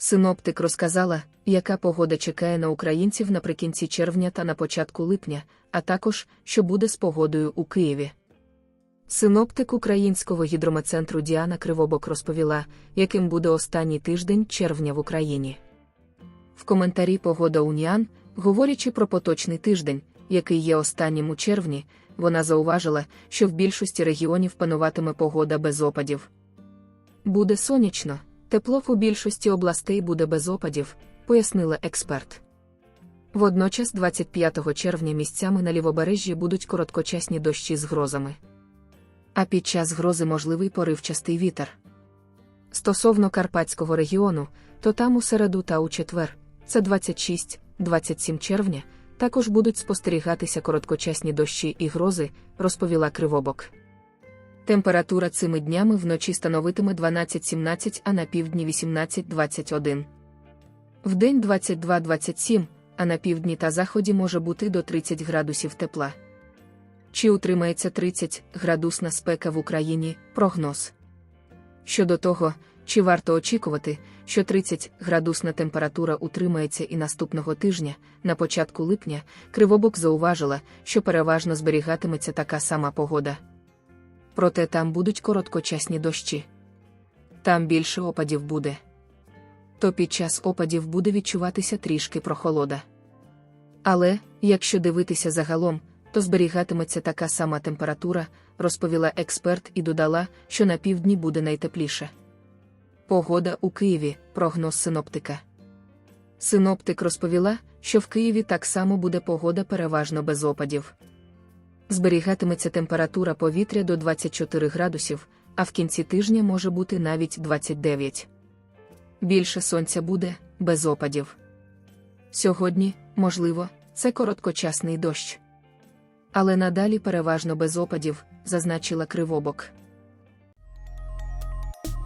Синоптик розказала, яка погода чекає на українців наприкінці червня та на початку липня, а також, що буде з погодою у Києві. Синоптик Українського гідрометцентру Діана Кривобок розповіла, яким буде останній тиждень червня в Україні. В коментарі Погода Уніан, говорячи про поточний тиждень, який є останнім у червні, вона зауважила, що в більшості регіонів пануватиме погода без опадів. Буде сонячно, тепло у більшості областей буде без опадів, пояснила експерт. Водночас, 25 червня місцями на лівобережжі будуть короткочасні дощі з грозами. А під час грози можливий поривчастий вітер. Стосовно Карпатського регіону, то там у середу та у четвер, це 26-27 червня, також будуть спостерігатися короткочасні дощі і грози, розповіла Кривобок. Температура цими днями вночі становитиме 12-17, а на півдні 18-21. Вдень 22-27, а на півдні та заході може бути до 30 градусів тепла. Чи утримається 30 градусна спека в Україні? Прогноз. Щодо того, чи варто очікувати, що 30 градусна температура утримається і наступного тижня, на початку липня, Кривобок зауважила, що переважно зберігатиметься така сама погода. Проте там будуть короткочасні дощі. Там більше опадів буде. То під час опадів буде відчуватися трішки прохолода. Але, якщо дивитися загалом, то зберігатиметься така сама температура, розповіла експерт і додала, що на півдні буде найтепліше. Погода у Києві, прогноз синоптика. Синоптик розповіла, що в Києві так само буде погода переважно без опадів. Зберігатиметься температура повітря до 24 градусів, а в кінці тижня може бути навіть 29. Більше сонця буде, без опадів. Сьогодні, можливо, це короткочасний дощ. Але надалі переважно без опадів, зазначила Кривобок.